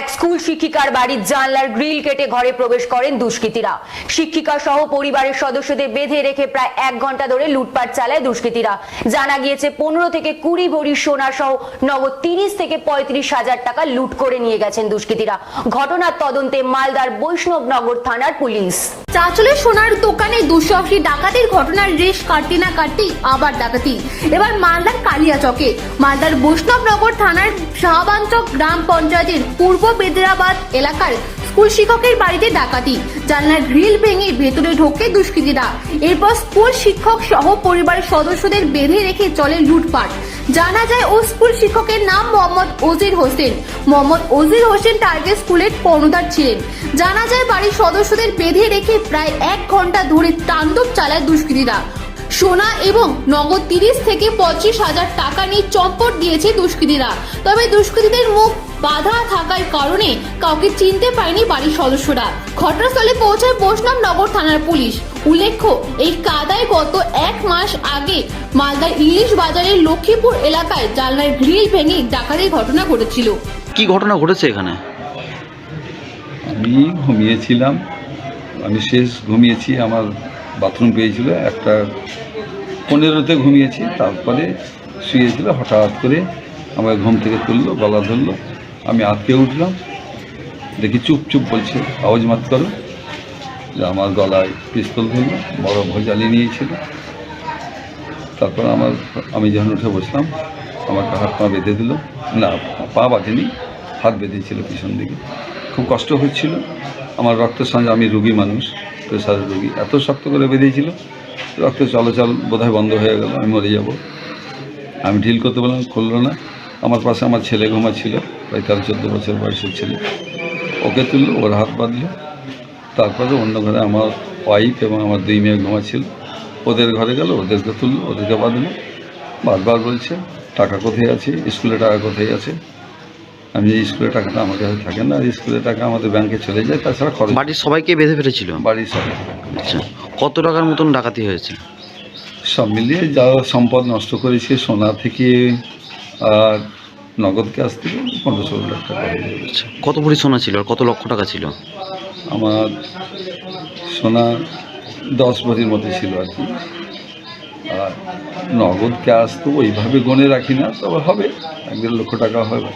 এক স্কুল শিক্ষিকার বাড়ির জানলার গ্রিল কেটে ঘরে প্রবেশ করেন দুষ্কৃতীরা। শিক্ষিকা সহ পরিবারের সদস্যদের বেঁধে রেখে প্রায় এক ঘণ্টা ধরে লুটপাট চালায় দুষ্কৃতীরা। জানা গিয়েছে, পনেরো থেকে কুড়ি ভরি সোনা সহ নগদ তিরিশ থেকে পঁয়ত্রিশ হাজার টাকা লুট করে নিয়ে গেছেন দুষ্কৃতীরা। ঘটনার তদন্তে মালদার বৈষ্ণবনগর থানার পুলিশ। চাঁচলের সোনার দোকানে দুঃসাহসী ডাকাতির ঘটনার রেশ কাটতে না কাটতেই আবার ডাকাতি। এবার মালদার কালিয়াচকে মালদার বৈষ্ণবনগর থানার শাহবাঞ্চক গ্রাম পঞ্চায়েতের পূর্ব বেদরাবাদ এলাকার স্কুল শিক্ষকের বাড়িতে ডাকাতি। জানলার গ্রিল ভেঙে ভেতরে ঢোকে দুষ্কৃতীরা। এরপর স্কুল শিক্ষক সহ পরিবারের সদস্যদের বেঁধে রেখে চলে লুটপাট। জানা যায় ও স্কুল শিক্ষকের নাম মোহাম্মদ ওজির হোসেন। মোহাম্মদ ওজির হোসেন টার্গেট স্কুলের কর্ণধার ছিলেন। জানা যায় বাড়ির সদস্যদের বেঁধে রেখে প্রায় এক ঘণ্টা ধরে তাণ্ডব চালায় দুষ্কৃতীরা। সোনা এবং নগদ তিরিশ থেকে পঁচিশ হাজার টাকা নিয়ে চম্পট দিয়েছে দুষ্কৃতীরা। তবে দুষ্কৃতীদের মুখ বাধা থাকার কারণে কাউকে চিনতে পারেনি বাড়ির সদস্যরা। ঘটনাস্থলে পৌঁছায় বৈষ্ণব নগর থানার পুলিশ। উল্লেখ্য এই কাদায় গত এক মাস আগে মালদার ইলিশ বাজারের লক্ষ্মীপুর এলাকায় জানলার গ্রিল ভেঙে ডাকাতির ঘটনা ঘটেছিল। কি ঘটনা ঘটেছে এখানে? আমি ঘুমিয়েছিলাম। আমি শেষ ঘুমিয়েছি আমার বাথরুম পেয়েছিল। একটা পনেরোতে ঘুমিয়েছি তারপরে শুয়েছিল হঠাৎ করে আমার ঘুম থেকে তুললো গলা ধরলো। আমি আটকে উঠলাম। দেখি চুপ চুপ বলছে, আওয়াজ মাত করো। যে আমার গলায় পিস্তল ধরলো, বড় ভোজালি নিয়েছিল। তারপর আমার, আমি যখন উঠে বসলাম, আমাকে হাত পা বেঁধে দিল। না, পা বাঁধেনি, হাত বেঁধেছিল পিছন দিকে। খুব কষ্ট হচ্ছিল। আমার রক্ত সঙ্গে আমি রুগী মানুষ প্রেশারের রুগী। এত শক্ত করে বেঁধেছিল, রক্ত চলাচল বোধহয় বন্ধ হয়ে গেল, আমি মরে যাব। আমি ঢিল করতে বললাম, খুললো না। আমার পাশে আমার ছেলে ঘুমা ছিল প্রায় তেরো চোদ্দ বছর বয়সের ছেলে। ওকে তুললো ওর হাত বাঁধলো। তারপরে অন্য ঘরে আমার ওয়াইফ এবং আমার দুই মেয়ে ঘুমা ছিল ওদের ঘরে গেল ওদেরকে তুললো ওদেরকে বাঁধলো। বারবার বলছে টাকা কোথায় আছে? স্কুলে টাকা কোথায় আছে? আমি এই স্কুলের টাকাটা আমার কাছে থাকে না। স্কুলের টাকা আমাদের ব্যাংকে চলে যায় তাছাড়া খরচ বাড়ির সবাইকে বেঁধে ফেলেছিল? বাড়ির সবাই আচ্ছা কত টাকার মতন ডাকাতি হয়েছে? সব মিলিয়ে যা সম্পদ নষ্ট করেছে সোনা থেকে আর নগদ ক্যাশ থেকে পনেরো ষোলো লাখ টাকা হয়ে। আচ্ছা কত ভরি সোনা ছিল আর কত লক্ষ টাকা ছিল আমার সোনা দশ ভরির মতো ছিল আর কি আর নগদ ক্যাশ তো ওইভাবে গনে রাখি না তবে হবে এক দেড় লক্ষ টাকা হবে।